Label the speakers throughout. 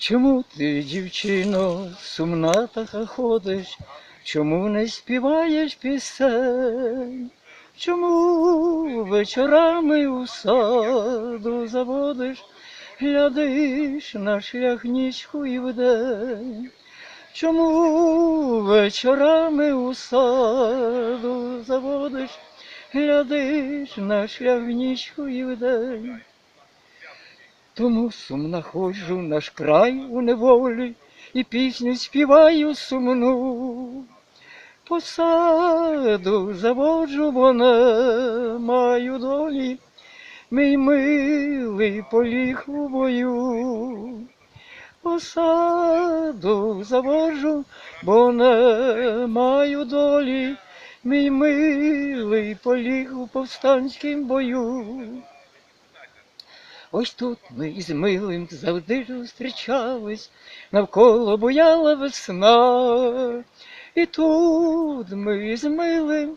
Speaker 1: Чому ти, дівчино, сумна така ходиш? Чому не співаєш пісень? Чому вечорами у саду заводиш, глядиш на шлях нічку і вдень? Чому вечорами у саду заводиш, глядиш на шлях нічку і вдень? Тому сумно ходжу наш край у неволі, і пісню співаю сумну. По саду заводжу, бо не маю долі, мій милий поліг у бою. По саду заводжу, бо не маю долі, мій милий поліг у повстанськім бою. Ось тут ми із милим завжди зустрічались, навколо буяла весна. І тут ми з милим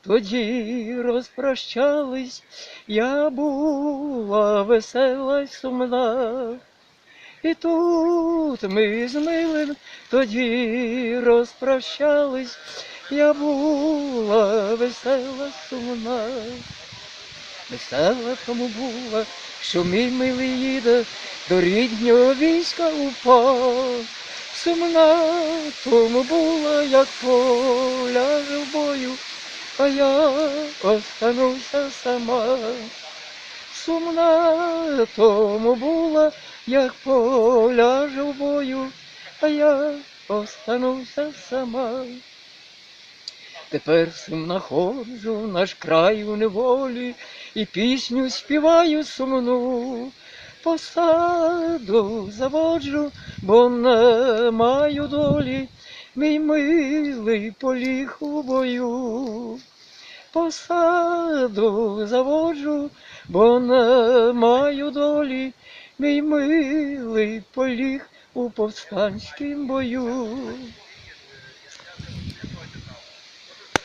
Speaker 1: тоді розпрощались, я була весела й сумна. І тут ми з милим тоді розпрощались, я була весела сумна. Весела тому була, що мій милий їде до ріднього війська упав. Сумна тому була, як поляже в бою, а я остануся сама. Сумна тому була, як поляже в бою, а я остануся сама. Тепер сумно ходжу наш край у неволі, і пісню співаю сумну. По саду заводжу, бо не маю долі, мій милий поліг у бою. По саду заводжу, бо не маю долі, мій милий поліг у повстанськім бою.